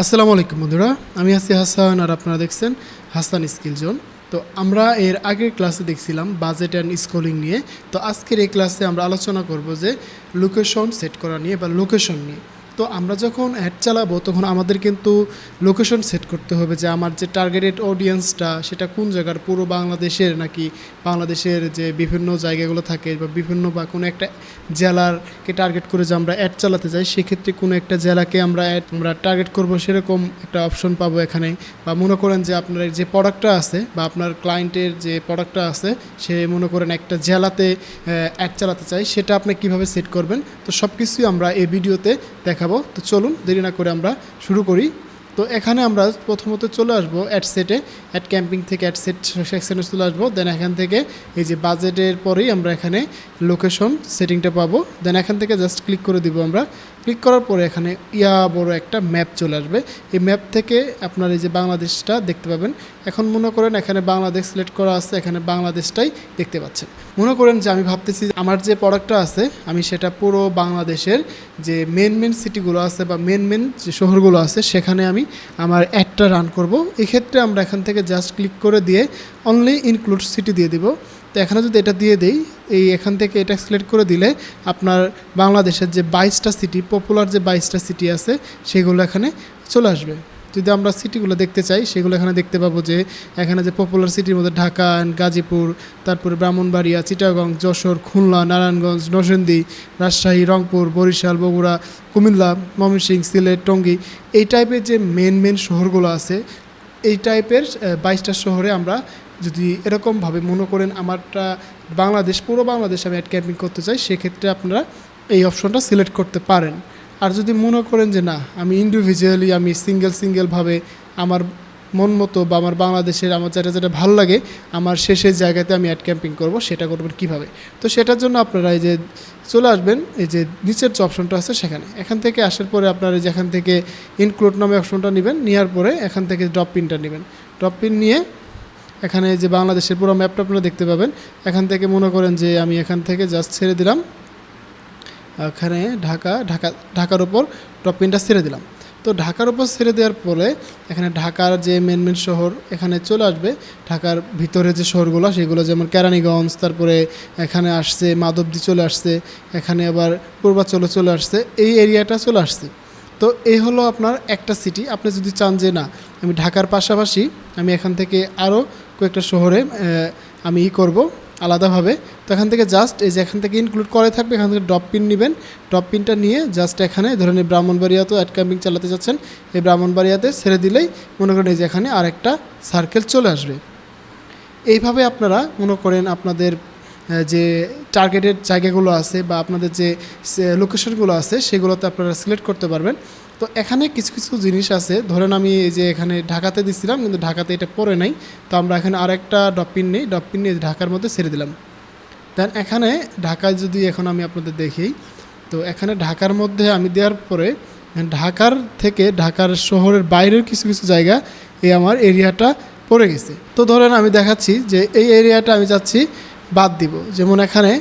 আসসালামু আলাইকুম বন্ধুরা, আমি আছি হাসান আর আপনারা দেখছেন হাসান স্কিল জোন। তো আমরা এর আগের ক্লাসে দেখছিলাম বাজেট অ্যান্ড স্কুলিং নিয়ে। তো আজকের এই ক্লাসে আমরা আলোচনা করব যে লোকেশন সেট করা নিয়ে বা লোকেশন নিয়ে। তো আমরা যখন অ্যাড চালাবো, তখন আমাদের কিন্তু লোকেশন সেট করতে হবে যে আমার যে টার্গেটেড অডিয়েন্সটা সেটা কোন জায়গার? পুরো বাংলাদেশের নাকি বাংলাদেশের যে বিভিন্ন জায়গাগুলো থাকে বা বিভিন্ন বা কোনো একটা জেলারকে টার্গেট করে যে আমরা অ্যাড চালাতে যাই, সেক্ষেত্রে কোনো একটা জেলাকে আমরা অ্যাড আমরা টার্গেট করব, সেরকম একটা অপশন পাবো এখানে। বা মনে করেন যে আপনার যে প্রোডাক্টটা আছে বা আপনার ক্লায়েন্টের যে প্রোডাক্টটা আছে, সে মনে করেন একটা জেলাতে অ্যাড চালাতে চাই সেটা আপনি কীভাবে সেট করবেন? তো সব কিছুই আমরা এই ভিডিওতে দেখাবো। তো চলুন, দেরি না করে আমরা শুরু করি। তো এখানে আমরা প্রথমত চলে আসব অ্যাড সেটে অ্যাড ক্যাম্পিং থেকে অ্যাড সেট সেকশানে চলে আসব। দেন এখান থেকে এই যে বাজেটের পরেই আমরা এখানে লোকেশন সেটিংটা পাবো। দেন এখান থেকে জাস্ট ক্লিক করে দিব আমরা। ক্লিক করার পরে এখানে ইয়া বড় একটা ম্যাপ চলে আসবে। এই ম্যাপ থেকে আপনার এই যে বাংলাদেশটা দেখতে পাবেন। এখন মনে করেন এখানে বাংলাদেশ সিলেক্ট করা আছে, এখানে বাংলাদেশটাই দেখতে পাচ্ছেন। মনে করেন যে আমি ভাবতেছি আমার যে প্রোডাক্টটা আছে, আমি সেটা পুরো বাংলাদেশের যে মেন মেন সিটিগুলো আছে বা মেন মেন যে শহরগুলো আছে, সেখানে আমি আমার অ্যাডটা রান করব। এক্ষেত্রে আমরা এখান থেকে জাস্ট ক্লিক করে দিয়ে অনলি ইনক্লুড সিটি দিয়ে দিব। তো এখানে যদি এটা দিয়ে দেই, এই এখান থেকে এটা সিলেক্ট করে দিলে আপনার বাংলাদেশের যে বাইশটা সিটি পপুলার যে বাইশটা সিটি আছে, সেগুলো এখানে চলে আসবে। যদি আমরা সিটিগুলো দেখতে চাই, সেগুলো এখানে দেখতে পাবো যে, এখানে যে পপুলার সিটির মধ্যে ঢাকা and গাজীপুর, তারপরে ব্রাহ্মণবাড়িয়া, চিটাগং, যশোর, খুলনা, নারায়ণগঞ্জ, নরসিংদী, রাজশাহী, রংপুর, বরিশাল, বগুড়া, কুমিল্লা, ময়মনসিংহ, সিলেট, টঙ্গী, এই টাইপের যে মেন মেন শহরগুলো আছে, এই টাইপের বাইশটা শহরে আমরা যদি এরকমভাবে মনে করেন আমারটা বাংলাদেশ, পুরো বাংলাদেশ আমি অ্যাড ক্যাম্পিং করতে চাই, সেক্ষেত্রে আপনারা এই অপশনটা সিলেক্ট করতে পারেন। আর যদি মনে করেন যে না, আমি ইন্ডিভিজুয়ালি আমি সিঙ্গেল সিঙ্গেলভাবে আমার মন মতো বা আমার বাংলাদেশের, আমার যেটা যেটা ভালো লাগে, আমার শেষের জায়গাতে আমি অ্যাড ক্যাম্পিং করব, সেটা করবেন কীভাবে? তো সেটার জন্য আপনারা এই যে চলে আসবেন, এই যে নিচের যে অপশনটা আছে সেখানে। এখান থেকে আসার পরে আপনারা এই যে এখান থেকে ইনক্লুড নামে অপশনটা নেবেন, নেওয়ার পরে এখান থেকে ড্রপ পিনটা নেবেন। ড্রপ পিন নিয়ে এখানে যে বাংলাদেশের পুরো ম্যাপটা আপনারা দেখতে পাবেন। এখান থেকে মনে করেন যে আমি এখান থেকে জাস্ট ছেড়ে দিলাম। এখানে ঢাকা ঢাকা, ঢাকার ওপর টপ পিনটা ছেড়ে দিলাম। তো ঢাকার ওপর ছেড়ে দেওয়ার পরে এখানে ঢাকার যে মেন মেন শহর এখানে চলে আসবে। ঢাকার ভিতরে যে শহরগুলো, সেগুলো যেমন কেরানীগঞ্জ, তারপরে এখানে আসছে মাধবদী চলে আসছে। এখানে আবার পূর্বাচলে চলে আসছে। এই এরিয়াটা চলে আসছে। তো এই হলো আপনার একটা সিটি আপনি যদি চান যে না, আমি ঢাকার পাশাপাশি আমি এখান থেকে আরও কয়েকটা শহরে আমি ই করব আলাদাভাবে। তো এখান থেকে জাস্ট এই যে এখান থেকে ইনক্লুড করে থাকবে, এখান থেকে ড্রপ পিন নেবেন। ড্রপ পিনটা নিয়ে জাস্ট এখানে ধরেন এই ব্রাহ্মণবাড়িয়াতেও অ্যাড ক্যাম্পিং চালাতে যাচ্ছেন। এই ব্রাহ্মণবাড়িয়াতে ছেড়ে দিলেই মনে করেন এই যে এখানে আরেকটা সার্কেল চলে আসবে। এইভাবে আপনারা মনে করেন আপনাদের যে টার্গেটেড জায়গাগুলো আছে বা আপনাদের যে লোকেশনগুলো আছে, সেগুলোতে আপনারা সিলেক্ট করতে পারবেন। তো এখানে কিছু কিছু জিনিস আছে। ধরেন আমি এই যে এখানে ঢাকাতে দিছিলাম, কিন্তু ঢাকাতে এটা পরে নাই। তো আমরা এখানে আরেকটা ডপিন নেই। ডপিন নিয়ে ঢাকার মধ্যে ছেড়ে দিলাম। দেন এখানে ঢাকায় যদি এখন আমি আপনাদের দেখি, তো এখানে ঢাকার মধ্যে আমি দেওয়ার পরে, ঢাকার থেকে ঢাকার শহরের বাইরের কিছু কিছু জায়গা এই আমার এরিয়াটা পড়ে গেছে। তো ধরেন আমি দেখাচ্ছি যে এই এরিয়াটা আমি যাচ্ছি বাদ দিব। যেমন এখানে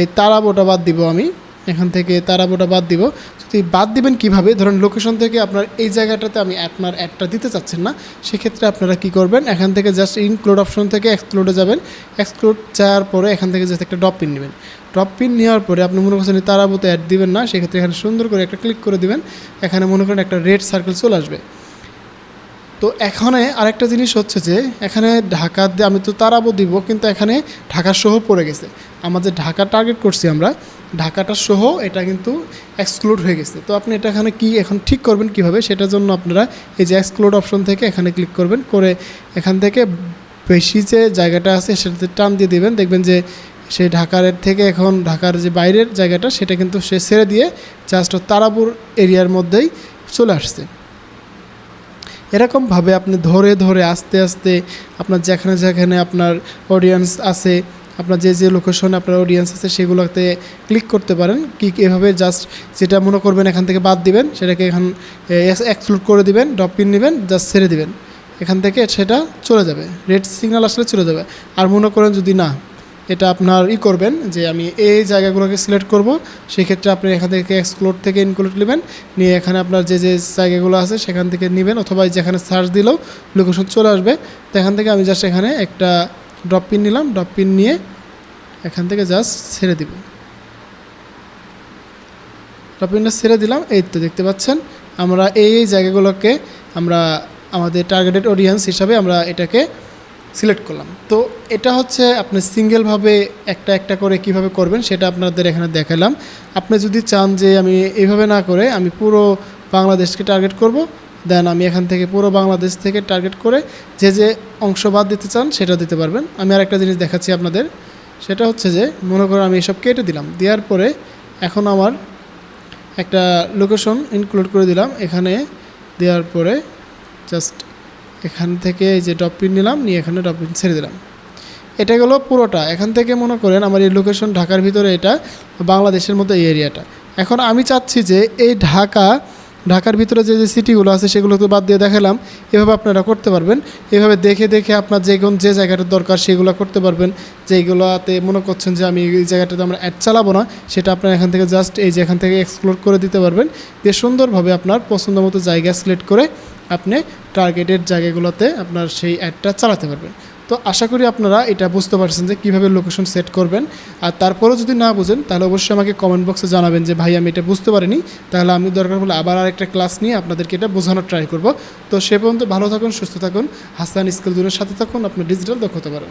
এই তারাবোটা বাদ দিব আমি। এখান থেকে তারাবোটা বাদ দিব। যদি বাদ দিবেন কীভাবে? ধরেন লোকেশন থেকে আপনার এই জায়গাটাতে আমি আপনার অ্যাডটা দিতে চাচ্ছেন না। সেক্ষেত্রে আপনারা কি করবেন? এখান থেকে জাস্ট ইনক্লোড অপশন থেকে এক্সক্লুডে যাবেন। এক্সক্লুড যাওয়ার পরে এখান থেকে জাস্ট একটা ড্রপ পিন নেবেন। ড্রপ পিন নেওয়ার পরে আপনি মনে করছেন তারাবোতে অ্যাড দিবেন না, সেক্ষেত্রে এখানে সুন্দর করে একটা ক্লিক করে দিবেন। এখানে মনে করেন একটা রেড সার্কেল চলে আসবে। তো এখানে আরেকটা জিনিস হচ্ছে যে, এখানে ঢাকা দিয়ে আমি তো তারাবো দিব, কিন্তু এখানে ঢাকা সহ পড়ে গেছে। আমাদের ঢাকা টার্গেট করছি আমরা, ঢাকাটা সহ এটা কিন্তু এক্সক্লুড হয়ে গেছে। তো আপনি এটা এখানে কি এখন ঠিক করবেন কীভাবে? সেটার জন্য আপনারা এই যে এক্সক্লুড অপশন থেকে এখানে ক্লিক করবেন, করে এখান থেকে বেশি যে জায়গাটা আছে সেটাতে টান দিয়ে দিবেন। দেখবেন যে সে ঢাকার থেকে এখন ঢাকার যে বাইরের জায়গাটা, সেটা কিন্তু সে ছেড়ে দিয়ে জাস্ট তারাপুর এরিয়ার মধ্যেই চলে আসছে। এরকমভাবে আপনি ধরে ধরে আস্তে আস্তে আপনার যেখানে যেখানে আপনার অডিয়েন্স আছে, আপনার যে যে লোকেশনে আপনার অডিয়েন্স আছে সেগুলোতে ক্লিক করতে পারেন। কি এভাবে জাস্ট যেটা মনে করবেন এখান থেকে বাদ দিবেন, সেটাকে এখান এক্সক্লুড করে দিবেন ড্রপ পিন নেবেন জাস্ট ছেড়ে দিবেন। এখান থেকে সেটা চলে যাবে। রেড সিগন্যাল আসলে চলে যাবে। আর মনে করেন যদি না এটা আপনার ই করবেন যে আমি এই জায়গাগুলোকে সিলেক্ট করব, সেক্ষেত্রে আপনি এখান থেকে এক্সক্লোড থেকে ইনক্লুড নেবেন, নিয়ে এখানে আপনার যে যে জায়গাগুলো আছে সেখান থেকে নেবেন, অথবা যেখানে সার্চ দিলেও লোকেশন চলে আসবে, তো এখান থেকে আমি জাস্ট এখানে একটা ড্রপ পিন নিলাম ড্রপ পিন নিয়ে এখান থেকে জাস্ট ছেড়ে দিব। ড্রপ পিনটা ছেড়ে দিলাম, এই তো দেখতে পাচ্ছেন, আমরা এই এই জায়গাগুলোকে আমরা আমাদের টার্গেটেড অডিয়েন্স হিসাবে আমরা এটাকে সিলেক্ট করলাম। তো এটা হচ্ছে আপনি সিঙ্গেলভাবে একটা একটা করে কীভাবে করবেন সেটা আপনাদের এখানে দেখালাম। আপনি যদি চান যে আমি এইভাবে না করে আমি পুরো বাংলাদেশকে টার্গেট করব দেন আমি এখান থেকে পুরো বাংলাদেশ থেকে টার্গেট করে যে যে অংশ বাদ দিতে চান সেটা দিতে পারবেন। আমি আর একটা জিনিস দেখাচ্ছি আপনাদের, সেটা হচ্ছে যে মনে করুন আমি এসব কেটে দিলাম, দেওয়ার পরে এখন আমার একটা লোকেশন ইনক্লুড করে দিলাম, এখানে দেওয়ার পরে জাস্ট এখান থেকে যে ডপ পিন নিলাম, নিয়ে এখানে ডপ পিন ছেড়ে দিলাম। এটা গেলো পুরোটা। এখান থেকে মনে করেন আমার এই লোকেশন ঢাকার ভিতরে এটা, বাংলাদেশের মধ্যে এই এরিয়াটা এখন আমি চাচ্ছি যে এই ঢাকা, ঢাকার ভিতরে যে যে সিটিগুলো আছে সেগুলো তো বাদ দিয়ে দেখালাম। এভাবে আপনারা করতে পারবেন। এভাবে দেখে দেখে আপনার যে কোন, যে জায়গাটার দরকার সেগুলো করতে পারবেন। যেগুলোতে মনে করছেন যে আমি এই জায়গাটাতে আমরা অ্যাড চালাবো না, সেটা আপনার এখান থেকে জাস্ট এই যে এখান থেকে এক্সপ্লোর করে দিতে পারবেন। দিয়ে সুন্দরভাবে আপনার পছন্দ মতো জায়গা সিলেক্ট করে আপনি টার্গেটেড জায়গাগুলোতে আপনার সেই অ্যাডটা চালাতে পারবেন। তো আশা করি আপনারা এটা বুঝতে পারছেন যে কীভাবে লোকেশন সেট করবেন। আর তারপরেও যদি না বুঝেন, তাহলে অবশ্যই আমাকে কমেন্ট বক্সে জানাবেন যে, ভাই, আমি এটা বুঝতে পারিনি। তাহলে আমি দরকার হলে আবার আরেকটা ক্লাস নিয়ে আপনাদেরকে এটা বোঝানোর ট্রাই করব। তো সে পর্যন্ত ভালো থাকুন, সুস্থ থাকুন। হাসান স্কিল দুনের সাথে থাকুন আপনার ডিজিটাল দক্ষতা বাড়ান।